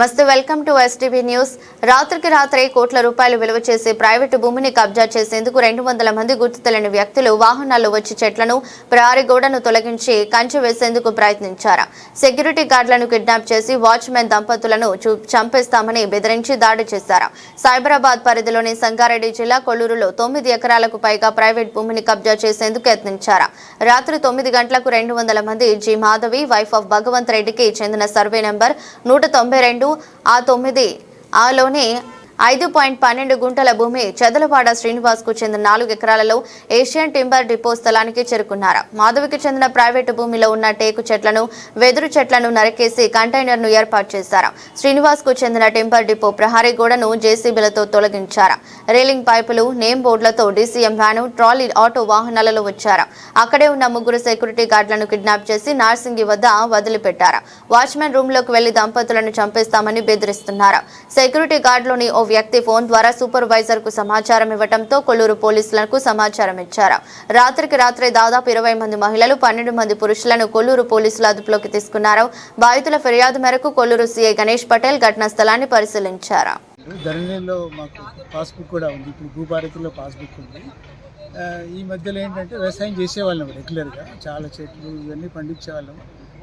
నమస్తే welcome to STV news రాత్రికి రాత్రే కోట్ల రూపాయలు విలువ చేసి ప్రైవేటు భూమిని కబ్జా చేసేందుకు రెండు వందల మంది గుర్తు తెలియని వ్యక్తులు వాహనాల్లో వచ్చి చెట్లను ప్రహారీ గోడను తొలగించి కంచె వేసేందుకు ప్రయత్నించారు. సెక్యూరిటీ గార్డులను కిడ్నాప్ చేసి వాచ్మెన్ దంపతులను చూ- చంపేస్తామని బెదిరించి దాడి చేశారు. సైబరాబాద్ పరిధిలోని సంగారెడ్డి జిల్లా కొల్లూరులో తొమ్మిది ఎకరాలకు పైగా ప్రైవేట్ భూమిని కబ్జా చేసేందుకు యత్నించారు. రాత్రి తొమ్మిది గంటలకు రెండు వందల మంది G Madhavi wife of Bhagavanth రెడ్డికి చెందిన సర్వే నెంబర్ నూట తొంభై రెండు ఆ తొమ్మిది ఆలోనే ఐదు పాయింట్ పన్నెండు గుంటల భూమి చెదలపాడ శ్రీనివాస్కు చెందిన నాలుగు ఎకరాలలో ఏషియన్ టింబర్ డిపో స్థలానికి చేరుకున్నారు. మాధవికి చెందిన ప్రైవేటు భూమిలో ఉన్న టేకు చెట్లను వెదురు చెట్లను నరికేసి కంటైనర్ను ఏర్పాటు చేశారు. శ్రీనివాస్కు చెందిన టింబర్ డిపో ప్రహారీ గోడను జేసీబీలతో తొలగించారు. రైలింగ్ పైపులు నేమ్ బోర్డులతో డీసీఎం వ్యాను ట్రాలీ ఆటో వాహనాలలో వచ్చారు. అక్కడే ఉన్న ముగ్గురు సెక్యూరిటీ గార్డులను కిడ్నాప్ చేసి నార్సింగి వద్ద వదిలిపెట్టారు. వాచ్మెన్ రూమ్లోకి వెళ్ళి దంపతులను చంపేస్తామని బెదిరిస్తున్నారు. సెక్యూరిటీ గార్డులోని ఓ వ్యక్తి ఫోన్ ద్వారా సూపర్వైజర్కు సమాచారం ఇవ్వడంతో కొల్లూరు పోలీసులకు సమాచారం ఇచ్చారు. రాత్రికి రాత్రే దాదాపు ఇరవై మంది మహిళలు పన్నెండు మంది పురుషులను కొల్లూరు పోలీసులు అదుపులోకి తీసుకున్నారు. బాధితుల ఫిర్యాదు మేరకు కొల్లూరు సీఐ గణేష్ పటేల్ ఘటనా స్థలాన్ని పరిశీలించారు. ధరణిలో మాకు పాస్బుక్ కూడా ఉంది. ఇప్పుడు భూభారతిలో పాస్బుక్ ఉంది. ఈ మధ్యలో ఏంటంటే వ్యవసాయం చేసేవాళ్ళం రెగ్యులర్గా. చాలా చెట్లు ఇవన్నీ పండించేవాళ్ళం.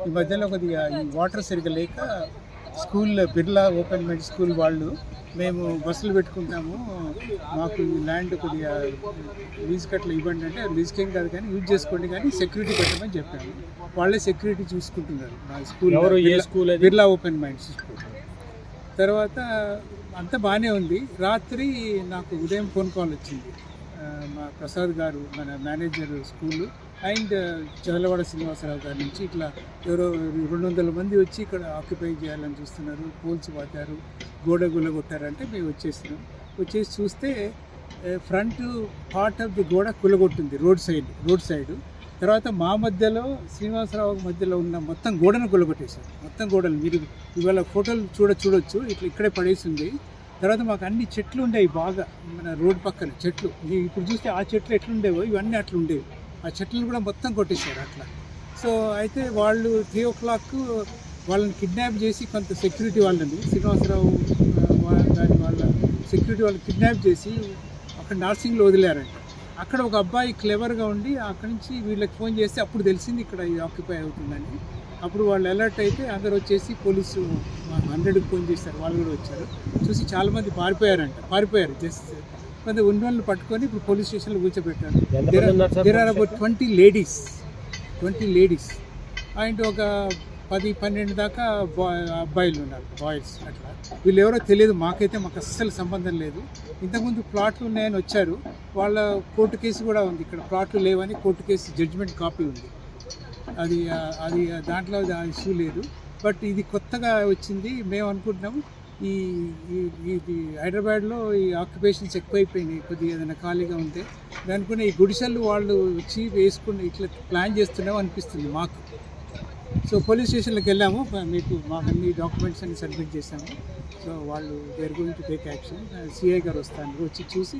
ఈ మధ్యలో కొద్దిగా ఈ వాటర్ సరిగ్గా లేక school Birla open mind school వాళ్ళు మేము బస్సులు పెట్టుకుంటాము. మాకు ల్యాండ్ కొద్దిగా లీజ్ కట్ల ఇవ్వండి అంటే లీజ్కి కాదు కానీ యూజ్ చేసుకోండి కానీ సెక్యూరిటీ పెట్టమని చెప్పాము. వాళ్ళే సెక్యూరిటీ చూసుకుంటున్నారు. మా school school Birla open minds school. తర్వాత అంతా బాగానే ఉంది. రాత్రి నాకు ఉదయం ఫోన్ కాల్ వచ్చింది. మా ప్రసాద్ గారు మన manager school. And Chadalavada Srinivasarao గారి నుంచి ఇట్లా ఎవరో రెండు వందల మంది వచ్చి ఇక్కడ ఆక్యుపై చేయాలని చూస్తున్నారు పోల్స్ పాతారు గోడ గుల్ల కొట్టారంటే మేము వచ్చేసినాం వచ్చేసి చూస్తే ఫ్రంట్ పార్ట్ ఆఫ్ ది గోడ కులగొట్టింది రోడ్ సైడ్ రోడ్ సైడ్. తర్వాత మా మధ్యలో శ్రీనివాసరావు మధ్యలో ఉన్న మొత్తం గోడను కొలగొట్టేశారు మొత్తం గోడలు మీరు ఇవాళ ఫోటోలు చూడ చూడొచ్చు. ఇట్లా ఇక్కడే పడేసింది. తర్వాత మాకు అన్ని చెట్లు ఉండేవి బాగా మన రోడ్ పక్కన చెట్లు. ఇప్పుడు చూస్తే ఆ చెట్లు ఎట్లుండేవో ఇవన్నీ అట్లుండేవి. ఆ చెట్లను కూడా మొత్తం కొట్టేశారు అట్లా. సో అయితే వాళ్ళు త్రీ ఓ క్లాక్ వాళ్ళని కిడ్నాప్ చేసి కొంత సెక్యూరిటీ వాళ్ళని శ్రీనివాసరావు దాని వాళ్ళ సెక్యూరిటీ వాళ్ళని కిడ్నాప్ చేసి అక్కడ నార్సింగ్లో వదిలారంట. అక్కడ ఒక అబ్బాయి క్లెవర్గా ఉండి అక్కడి నుంచి వీళ్ళకి ఫోన్ చేస్తే అప్పుడు తెలిసింది ఇక్కడ ఇది ఆక్యుపై అవుతుందని. అప్పుడు వాళ్ళు అలర్ట్ అయితే అందరు వచ్చేసి పోలీసు హండ్రెడ్కి ఫోన్ చేశారు వాళ్ళు కూడా వచ్చారు. చూసి చాలామంది పారిపోయారంట పారిపోయారు జస్ట్ కొంత ఉన్న వాళ్ళని పట్టుకొని ఇప్పుడు పోలీస్ స్టేషన్లో కూర్చోబెట్టారు. There are about twenty ladies. Twenty ladies. And ఒక పది పన్నెండు దాకా బాయ్ అబ్బాయిలు ఉన్నారు బాయ్స్ అట్లా. వీళ్ళు ఎవరో తెలియదు మాకైతే మాకు అస్సలు సంబంధం లేదు. ఇంతకుముందు ప్లాట్లు ఉన్నాయని వచ్చారు. వాళ్ళ కోర్టు కేసు కూడా ఉంది. ఇక్కడ ప్లాట్లు లేవని కోర్టు కేసు జడ్జిమెంట్ కాపీ ఉంది. అది అది దాంట్లో ఆ ఇష్యూ లేదు. బట్ ఇది కొత్తగా వచ్చింది. మేము అనుకుంటున్నాము ఈ ఈ- ఇది హైదరాబాద్లో ఈ ఆక్యుపేషన్స్ ఎక్కువైపోయినాయి కొద్దిగా ఏదైనా ఖాళీగా ఉంటే. దానికున్న ఈ గుడిసెలు వాళ్ళు వచ్చి వేసుకుని ఇట్లా ప్లాన్ చేస్తున్నాం అనిపిస్తుంది మాకు. సో పోలీస్ స్టేషన్కి వెళ్ళాము మీకు మాకు అన్ని డాక్యుమెంట్స్ అన్ని సబ్మిట్ చేశాము. సో వాళ్ళు they're going to take action CI garu వస్తాను వచ్చి చూసి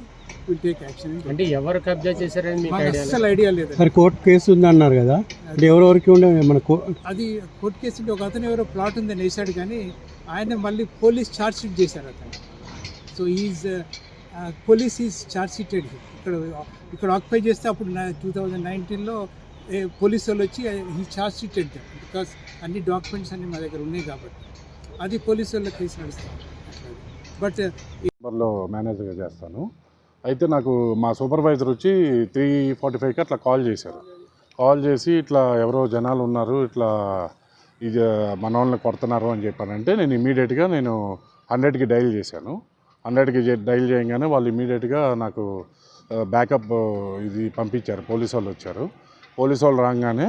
విల్ టేక్ యాక్షన్ అంటే ఎవరు కబ్జా చేశారని మాకు ఐడియా అస్సలు ఐడియా లేదు. మరి కోర్టు కేసు ఉంది అన్నారు కదా అంటే ఎవరెవరికి ఉండే మన కో- అది కోర్టు కేసు ఉంటే ఒక అతను ఎవరో ప్లాట్ ఉందని వేశాడు కానీ ఆయన మళ్ళీ పోలీస్ ఛార్జ్ షీట్ చేశారు అతను. So is police is charge sheeted. ఇక్కడ ఇక్కడ ఆక్యుపై చేస్తే అప్పుడు టూ థౌజండ్ నైన్టీన్లో పోలీస్ వాళ్ళు వచ్చి ఈ ఛార్జ్ షీటెడ్. బికాస్ అన్ని డాక్యుమెంట్స్ అన్ని మా దగ్గర ఉన్నాయి కాబట్టి. అది పోలీస్ వాళ్ళ కేసు నడుస్తాను బట్ నెంబర్లో మేనేజర్గా చేస్తాను. అయితే నాకు మా సూపర్వైజర్ వచ్చి త్రీ ఫార్టీ ఫైవ్కి అట్లా కాల్ చేశారు. కాల్ చేసి ఇట్లా ఎవరో జనాలు ఉన్నారు ఇట్లా ఇది మన వాళ్ళని కొడుతున్నారు అని చెప్పానంటే నేను ఇమీడియట్గా నేను హండ్రెడ్కి డైల్ చేశాను. హండ్రెడ్కి డైల్ చేయగానే వాళ్ళు ఇమీడియట్గా నాకు బ్యాకప్ ఇది పంపించారు. పోలీస్ వాళ్ళు వచ్చారు. పోలీస్ వాళ్ళు రాగానే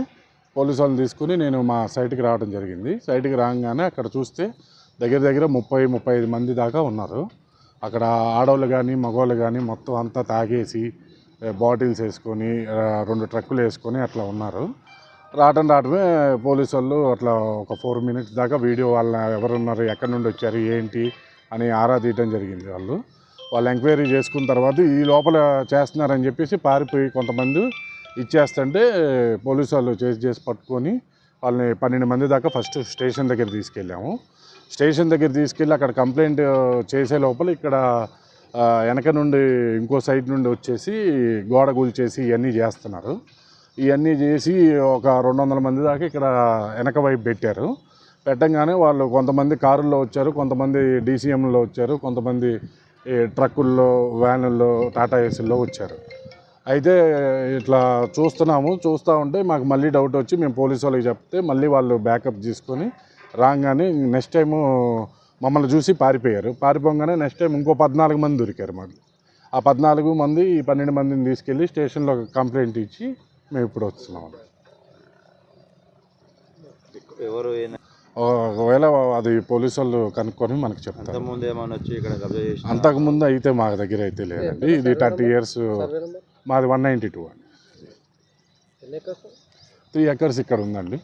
పోలీస్ వాళ్ళని తీసుకుని నేను మా సైట్కి రావడం జరిగింది. సైట్కి రాగానే అక్కడ చూస్తే దగ్గర దగ్గర ముప్పై ముప్పై ఐదు మంది దాకా ఉన్నారు. అక్కడ ఆడవాళ్ళు కానీ మగవాళ్ళు కానీ మొత్తం అంతా తాగేసి బాటిల్స్ వేసుకొని రెండు ట్రక్కులు వేసుకొని అట్లా ఉన్నారు. రావటం రావటమే పోలీసు వాళ్ళు అట్లా ఒక ఫోర్ మినిట్స్ దాకా వీడియో వాళ్ళ ఎవరున్నారు ఎక్కడి నుండి వచ్చారు ఏంటి అని ఆరా తీయటం జరిగింది వాళ్ళు. వాళ్ళు ఎంక్వైరీ చేసుకున్న తర్వాత ఈ లోపల చేస్తున్నారని చెప్పేసి పారిపోయి కొంతమంది ఇచ్చేస్తుంటే పోలీసు వాళ్ళు చేసి చేసి పట్టుకొని వాళ్ళని పన్నెండు మంది దాకా ఫస్ట్ స్టేషన్ దగ్గర తీసుకెళ్ళాము. స్టేషన్ దగ్గర తీసుకెళ్ళి అక్కడ కంప్లైంట్ చేసే లోపల ఇక్కడ వెనక నుండి ఇంకో సైడ్ నుండి వచ్చేసి గోడ కూల్చేసి ఇవన్నీ చేస్తున్నారు. ఇవన్నీ చేసి ఒక రెండు వందల మంది దాకా ఇక్కడ వెనక వైపు పెట్టారు. పెట్టంగానే వాళ్ళు కొంతమంది కారుల్లో వచ్చారు కొంతమంది డీసీఎంలో వచ్చారు కొంతమంది ఈ ట్రక్కుల్లో వ్యానుల్లో టాటా ఏసీల్లో వచ్చారు. అయితే ఇట్లా చూస్తున్నాము చూస్తూ ఉంటే మాకు మళ్ళీ డౌట్ వచ్చి మేము పోలీసు వాళ్ళకి చెప్తే మళ్ళీ వాళ్ళు బ్యాకప్ తీసుకొని రాగానే నెక్స్ట్ టైము మమ్మల్ని చూసి పారిపోయారు. పారిపోగానే నెక్స్ట్ టైం ఇంకో పద్నాలుగు మంది దొరికారు మాకు. ఆ పద్నాలుగు మంది ఈ పన్నెండు మందిని తీసుకెళ్ళి స్టేషన్లో కంప్లైంట్ ఇచ్చి మేము ఇప్పుడు వస్తున్నాం ఎవరు ఒకవేళ అది పోలీసు వాళ్ళు కనుక్కొని మనకు చెప్తారు. అంతకుముందు ఏమైనా వచ్చి ఇక్కడ కబ్జా చేసి అంతకుముందు అయితే మా దగ్గర అయితే లేదండి. ఇది థర్టీ ఇయర్స్ మాది వన్ నైంటీ టూ అండి. త్రీ ఎకర్స్ ఇక్కడ ఉందండి.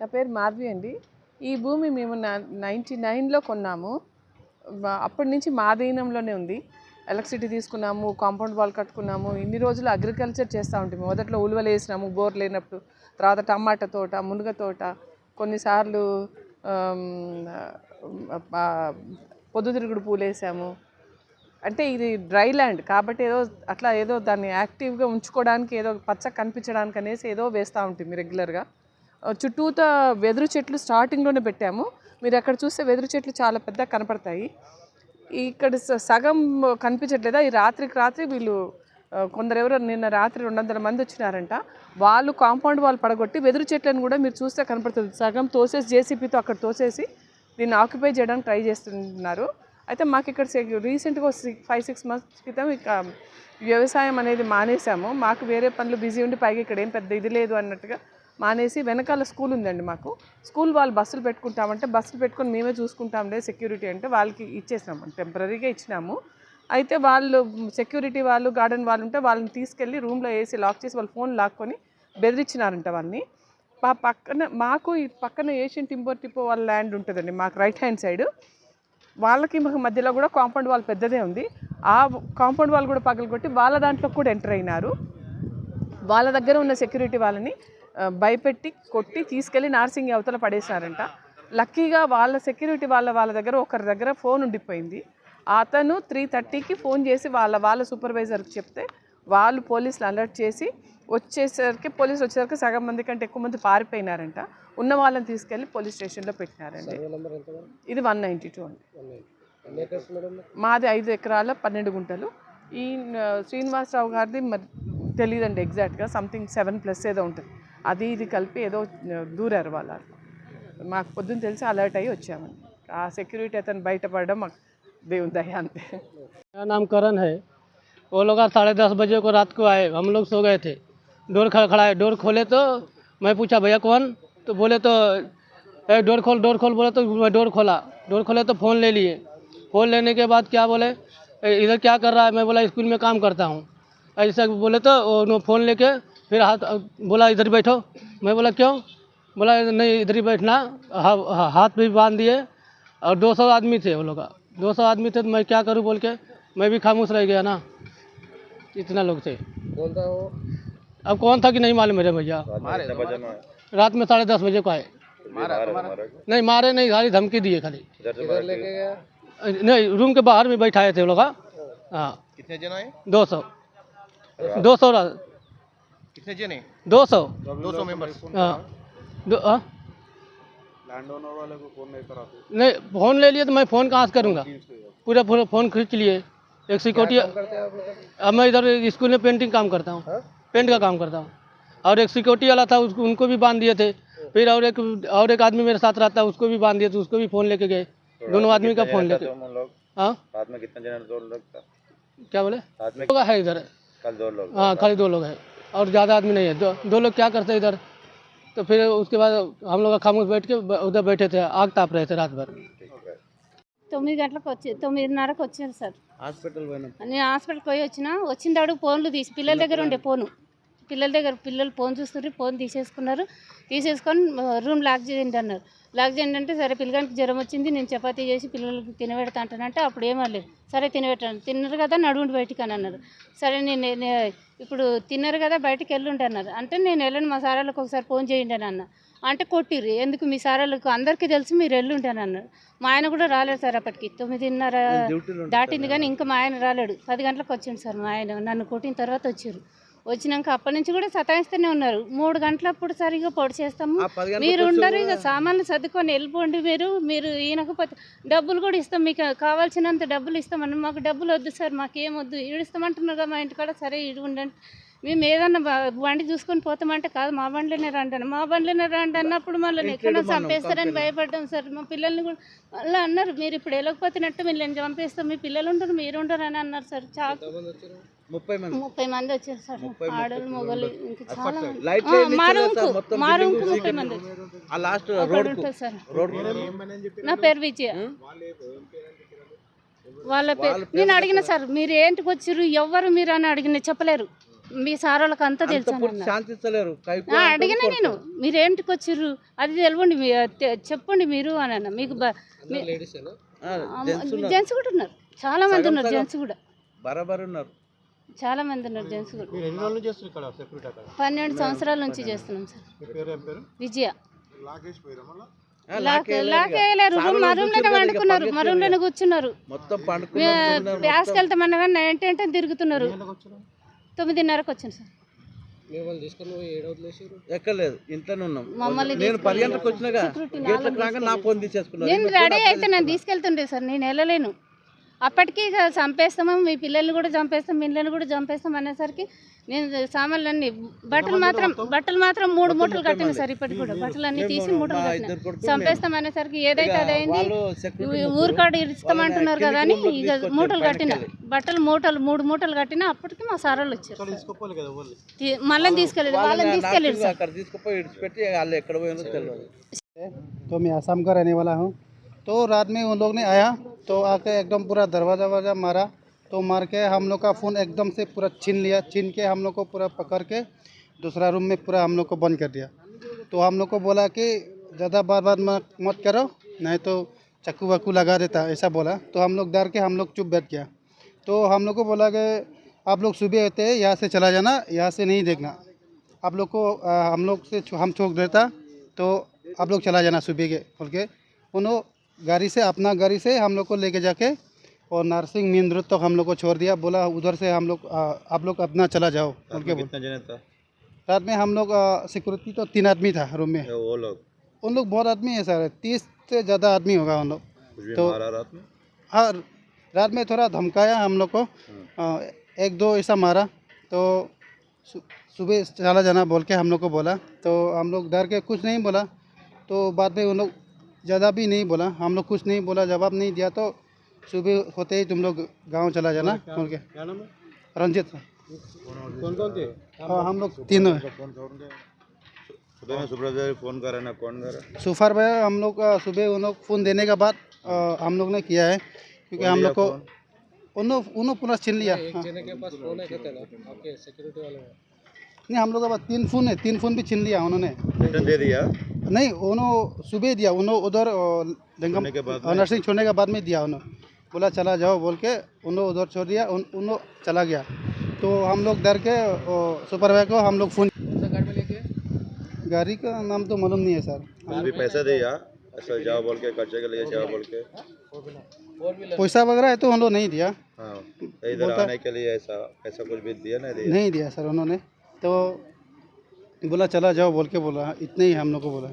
నా పేరు మాధవి అండి. ఈ భూమి మేము నైంటీ నైన్లో కొన్నాము. అప్పటి నుంచి మా అధీనంలోనే ఉంది. ఎలక్ట్రిసిటీ తీసుకున్నాము కాంపౌండ్ వాల్ కట్టుకున్నాము ఇన్ని రోజులు అగ్రికల్చర్ చేస్తూ ఉంటాము మొదట్లో ఉలువలు వేసినాము బోర్ లేనప్పుడు తర్వాత టమాటా తోట మునగ తోట కొన్నిసార్లు పొద్దుతిరుగుడు పూలు వేసాము. అంటే ఇది డ్రై ల్యాండ్ కాబట్టి ఏదో అట్లా ఏదో దాన్ని యాక్టివ్గా ఉంచుకోవడానికి ఏదో పచ్చ కనిపించడానికి అనేసి ఏదో వేస్తూ ఉంటుంది రెగ్యులర్గా. చుట్టూత వెదురు చెట్లు స్టార్టింగ్లోనే పెట్టాము. మీరు అక్కడ చూస్తే వెదురు చెట్లు చాలా పెద్ద కనపడతాయి. ఇక్కడ స- సగం కనిపించట్లేదా? ఈ రాత్రికి రాత్రి వీళ్ళు ఆ, కొందరు ఎవరో నిన్న రాత్రి రెండు వందల మంది వచ్చినారంట. వాళ్ళు కాంపౌండ్ వాళ్ళు పడగొట్టి వెదురు చెట్లను కూడా మీరు చూస్తే కనపడుతుంది. సగం తోసేసి జేసీపీతో అక్కడ తోసేసి దీన్ని ఆక్యుపై చేయడానికి ట్రై చేస్తున్నారు. అయితే మాకు ఇక్కడ రీసెంట్గా ఫైవ్ సిక్స్ మంత్స్ క్రితం ఇక వ్యవసాయం అనేది మానేసాము. మాకు వేరే పనులు బిజీ ఉండి పైగా ఇక్కడ ఏం పెద్ద ఇది లేదు అన్నట్టుగా మానేసి వెనకాల స్కూల్ ఉందండి మాకు. స్కూల్ వాళ్ళు బస్సులు పెట్టుకుంటామంటే బస్సులు పెట్టుకొని మేమే చూసుకుంటాంలే సెక్యూరిటీ అంటే వాళ్ళకి ఇచ్చేసినాము టెంపరీగా ఇచ్చినాము. అయితే వాళ్ళు సెక్యూరిటీ వాళ్ళు గార్డెన్ వాళ్ళు ఉంటే వాళ్ళని తీసుకెళ్ళి రూమ్లో వేసి లాక్ చేసి వాళ్ళ ఫోన్ లాక్కొని బెదిరించినారంట వాళ్ళని. మా పక్కన మాకు పక్కన ఏషియన్ టింబర్ టిపో వాళ్ళ ల్యాండ్ ఉంటుందండి మాకు రైట్ హ్యాండ్ సైడ్. వాళ్ళకి మాకు మధ్యలో కూడా కాంపౌండ్ వాల్ పెద్దదే ఉంది. ఆ కాంపౌండ్ వాల్ కూడా పగలగొట్టి వాళ్ళ దాంట్లో కూడా ఎంటర్ అయినారు. వాళ్ళ దగ్గర ఉన్న సెక్యూరిటీ వాళ్ళని భయపెట్టి కొట్టి తీసుకెళ్ళి నార్సింగ్ అవతల పడేశారంట. లక్కీగా వాళ్ళ సెక్యూరిటీ వాళ్ళ వాళ్ళ దగ్గర ఒకరి దగ్గర ఫోన్ ఉండిపోయింది. అతను త్రీ థర్టీకి ఫోన్ చేసి వాళ్ళ వాళ్ళ సూపర్వైజర్కి చెప్తే వాళ్ళు పోలీసులు అలర్ట్ చేసి వచ్చేసరికి పోలీసులు వచ్చేసరికి సగం మంది కంటే ఎక్కువ మంది పారిపోయినారంట. ఉన్న వాళ్ళని తీసుకెళ్ళి పోలీస్ స్టేషన్లో పెట్టినారండి. ఇది వన్ నైంటీ టూ అండి. మాది ఐదు ఎకరాల పన్నెండు గుంటలు. ఈ శ్రీనివాసరావు గారిది మరి తెలియదండి ఎగ్జాక్ట్గా సంథింగ్ సెవెన్ ప్లస్ ఏదో ఉంటుంది. అది ఇది కలిపి ఏదో ఆ, దూరారు వాళ్ళు మాకు పొద్దున్న తెలిసి అలర్ట్ అయ్యి వచ్చామండి ఆ సెక్యూరిటీ అతను బయటపడడం మాకు దేవుని దయ అంతే मेरा नाम करण है वो लोग आज साढ़े दस बजे को रात को आए हम लोग सो गए थे डोर खड़ा है डोर खोले तो मैं पूछा भैया कौन तो बोले तो ए डोर खोल डोर खोल बोले तो मैं डोर खोला डोर खोले तो फ़ोन ले लिए फ़ोन लेने के बाद क्या बोले "ए, इधर क्या कर रहा है मैं बोला स्कूल में काम करता हूँ ऐसा बोले तो वो फ़ोन लेके फिर हाथ बोला इधर बैठो। मैं बोला क्यों? बोला नहीं इधर ही बैठना। हा- हा- हाथ भी बाँध दिए और दो सौ आदमी थे वो लोग। दो सौ आदमी थे तो मैं क्या करूँ बोल के? मैं भी खामोश रह गया ना। इतना लोग थे। कौन था वो? अब कौन था कि नहीं मालूम मेरे भैया। रात में साढ़े दस बजे को आए। नहीं मारे नहीं खाली धमकी दिए खाली। इधर से मार लेके गया नहीं रूम के बाहर में बैठाए थे वो लोग हाँ। हाँ कितने जन आए? दो सौ। दो सौ कितने जने? दो सौ। दो सौ मेंबर्स हाँ। दो हाँ। लैंड ओनर वाले को फ़ोन नहीं करा नहीं फ़ोन ले लिए तो मैं फ़ोन कहाँ से करूँगा? पूरा पूरा फ़ोन खींच लिए। एक सिक्योरिटी अब मैं इधर स्कूल में पेंटिंग काम करता हूँ। पेंट का काम करता हूँ। और एक सिक्योरिटी वाला था उसको उनको भी बाँध दिए थे। फिर और एक और एक आदमी मेरे साथ रहता है उसको भी बाँध दिए थे उसको भी फ़ोन लेके गए। दोनों आदमी का फ़ोन लेके। हाँ साथ में कितने जने? दो लोग क्या बोले? साथ में लोग है इधर। कल दो लोग। हाँ खाली दो लोग हैं। और ज़्यादा आदमी नहीं है दो, दो लोग क्या करते हैं इधर तो फिर उसके बाद हम लोग खामोश बैठ के ब- उधर बैठे थे आग ताप रहे थे रात भर తొమ్మిది గంటలకు వచ్చి తొమ్మిదిన్నరకు వచ్చారు సార్ హాస్పిటల్ పోయినా నేను హాస్పిటల్కి పోయి వచ్చిన వచ్చిన తర్వాత ఫోన్లు తీసి పిల్లల దగ్గర ఉండే ఫోను పిల్లల దగ్గర పిల్లలు ఫోన్ చూస్తుంటే ఫోన్ తీసేసుకున్నారు. తీసేసుకొని రూమ్ లాక్ చేయండి అన్నారు. లాక్ చేయండి అంటే సరే పిల్లగానికి జ్వరం వచ్చింది నేను చపాతీ చేసి పిల్లలకి తినబెడతా అంటానంటే అప్పుడు ఏమలేదు సరే తినబెట్టాను తిన్నారు కదా నడువుండి బయటికి అని అన్నారు. సరే నేను ఇప్పుడు తిన్నారు కదా బయటికి వెళ్ళుండి అన్నారు. అంటే నేను వెళ్ళను మా సారాలకు ఒకసారి ఫోన్ చేయండి అని అన్న. అంటే కొట్టిర్రు. ఎందుకు మీ సారాలకు? అందరికీ తెలిసి మీరు వెళ్ళుంటాను అన్నారు. మా ఆయన కూడా రాలేదు సార్ అప్పటికి. తొమ్మిదిన్నర దాటింది కానీ ఇంకా మా ఆయన రాలేడు. పది గంటలకు వచ్చిండు సార్ మా ఆయన. నన్ను కొట్టిన తర్వాత వచ్చారు వచ్చినాక అప్పటి నుంచి కూడా సతాయిస్తూనే ఉన్నారు. మూడు గంటలప్పుడు సరిగా పొడి చేస్తాము. మీరు ఉండరు ఇక సామాన్లు సర్దుకొని వెళ్ళిపోండి మీరు. మీరు ఈయనకపోతే డబ్బులు కూడా ఇస్తాం మీకు కావాల్సినంత డబ్బులు ఇస్తామని మాకు డబ్బులు వద్దు సార్ మాకేం వద్దు. ఈడుస్తామంటున్నారు కదా మా ఇంటికాడ సరే ఈడు ఉండండి. మేము ఏదన్నా బండి చూసుకొని పోతామంటే కాదు మా బండిలోనే రండి మా బండిలోనే రండి అన్నప్పుడు మళ్ళీ ఎక్కడ చంపేస్తారని భయపడ్డాం సార్. మా పిల్లల్ని కూడా మళ్ళీ అన్నారు మీరు ఇప్పుడు వెళ్ళకపోతున్నట్టు మీరు చంపేస్తాం. మీ పిల్లలు ఉంటారు మీరు ఉంటారు అని అన్నారు సార్. చాలా ముప్పై మంది. ముప్పై మంది వచ్చారు సార్ ఆడలు మొగలు ఇంకా చాలా మంది. లైట్ ఆ, మా రూమ్కు మా రూమ్కు ముప్పై మంది. వచ్చారు. ఆ లాస్ట్ అక్కడ రోడ్ ఉంటుంది సార్. రోడ్ నా పేరు విజయ. వాళ్ళ పేరు నేను అడిగిన సార్. మీరు ఏంటికి వచ్చిర్రు ఎవ్వరు మీరు అని అడిగిన చెప్పలేరు. మీ సార్ వాళ్ళకి అంతా తెలుసు అడిగిన నేను. మీరు ఏంటికి వచ్చిర్రు అది తెలియండి మీ తె- చెప్పండి మీరు అని అన్న. మీకు జెంట్స్ కూడా ఉన్నారు. చాలా మంది ఉన్నారు జెంట్స్ కూడా. బరాబర్ ఉన్నారు. చాలా మంది ఉన్నారు జెంట్స్ కూడా. మీరు ఎన్ని రోజులు చేస్తారు ఇక్కడ సెక్యూరిటీ అక్కడ? పన్నెండు సంవత్సరాల నుంచి చేస్తున్నాం సార్. విజయ. ఆ, లాక్ లాకేయలేదు లాక్ ఇక. వేయలేరు సారోళ్ళు మా రూమ్లోనే చూస్తున్నారు ఇక వండుకున్నారు మా. కూర్చున్నారు. ప్యాస్కి వెళ్తామన్నా నైన్ టెన్ తిరుగుతున్నారు. తొమ్మిదిన్నరకు వచ్చాను సార్. ఎక్కలేదు ఇంట్లోనే ఉన్నాం. మమ్మల్ని నేను పది గంటలకు వచ్చినాగా security గేట్లకు రాగా నా ఫోన్ తీసేసుకున్నారు. నేను రెడీ అయితే నన్ను తీసుకెళ్తుండే సార్. నేను వెళ్ళలేను. అప్పటికి ఇక చంపేస్తాము మీ పిల్లల్ని కూడా చంపేస్తాం మీ పిల్లల్ని కూడా చంపేస్తాం అనేసరికి నేను సామాన్లు అన్ని బట్టలు మాత్రం బట్టలు మాత్రం మూడు మూటలు కట్టిన సార్ ఇప్పటికి కూడా బట్టలు అన్ని తీసి మూటలు మా కట్టిన ఇద్దరు కొడుకులు చంపేస్తాం అనేసరికి ఏదైతే అదైంది వాళ్ళు security ఊరికాడ ఇస్తామంటున్నారు కదా అని కిందికి ఇక తీసుకొచ్చారు మూటలు పైనకి కట్టిన వెళ్ళి. బట్టలు మూటలు మూడు మూటలు కట్టిన అప్పటికి మా సారాలు వచ్చారు సార్. తీసుకోపోలే కదా వాళ్ళు తీ- మళ్ళీ తీసుకెళ్ళలేదు వాళ్ళని వాళ్ళని తీసుకెళ్ళారు లాస్ట్కి సార్ అక్కడ తీసుకుపోయి విడిచిపెట్టి వాళ్ళు ఎక్కడ పోయినో తెలియదు तो मैं आसाम का रहने वाला हूँ तो रात में उन लोग ने आया तो आके एकदम पूरा दरवाज़ा वरवाजा मारा। तो मार के हम लोग का फ़ोन एकदम से पूरा छीन लिया। छीन के हम लोग को पूरा पकड़ के दूसरा रूम में पूरा हम लोग को बंद कर दिया। तो हम लोग को बोला कि ज़्यादा बार बार मत करो नहीं तो चाकू वाकू लगा देता ऐसा बोला। तो हम लोग डर के हम लोग चुप बैठ गया। तो हम लोग को बोला कि आप लोग सुबह होते हैं यहाँ से चला जाना यहाँ से नहीं देखना। आप लोग को आ, हम लोग से हम छोड़ देता तो आप लोग चला जाना सुबह के बोल के। उन्होंने गाड़ी से अपना गाड़ी से हम लोग को लेके जाके और नरसिंह मेन रोड तक हम लोग को छोड़ दिया। बोला उधर से हम लोग आप लोग अपना चला जाओ। बोल के बोल। कितने जने था? रात में हम लोग सिक्योरिटी तो तीन आदमी था रूम में। वो लोग? उन लोग बहुत आदमी है सर तीस से ज़्यादा आदमी होगा उन लोग। तो- रात में? हाँ रात में थोड़ा धमकाया हम लोग को। आ, एक दो ऐसा मारा। तो सुबह चला जाना बोल के हम लोग को बोला। तो हम लोग डर के कुछ नहीं बोला। तो बाद में उन लोग ज़्यादा भी नहीं बोला। हम लोग कुछ नहीं बोला जवाब नहीं दिया तो सुबह होते ही तुम लोग गाँव चला जाना बोल के। है? रंजित। कौन कौन थे? हाँ हम लोग तीनों सुबह में सुपरवाइजर फ़ोन कर रहा है ना कौन कर रहा भाई हम लोग सुबह उन लोग फ़ोन देने के बाद हम लोग ने किया है क्योंकि हम लोग को पूरा छीन लिया। हाँ। के पास फ़ोन है कहते ना आपके सिक्योरिटी वाले नहीं हम लोग के पास तीन फ़ोन है तीन फ़ोन भी छीन लिया उन्होंने। दे दिया। नहीं उन्होंने सुबह दिया उन्होंने उधर लिंगम छोड़ने के बाद नर्सिंग छोड़ने के बाद में दिया उन्होंने बोला चला जाओ बोल के उन्होंने उधर छोड़ दिया उन उन्होंने चला गया। तो हम लोग डर के सुपरवाइजर को हम लोग फ़ोन गाड़ी का नाम तो मालूम नहीं है सर। अभी पैसा दिया ऐसा जाओ बोल के खर्चे के लिए जाओ बोल के। पैसा वगैरह है तो उन्होंने नहीं दिया। हाँ इधर आने के लिए ऐसा ऐसा कुछ भी दिया ना दिया? नहीं दिया सर उन्होंने। तो बोला चला जाओ बोल के बोला। इतने ही हम लोग को बोला।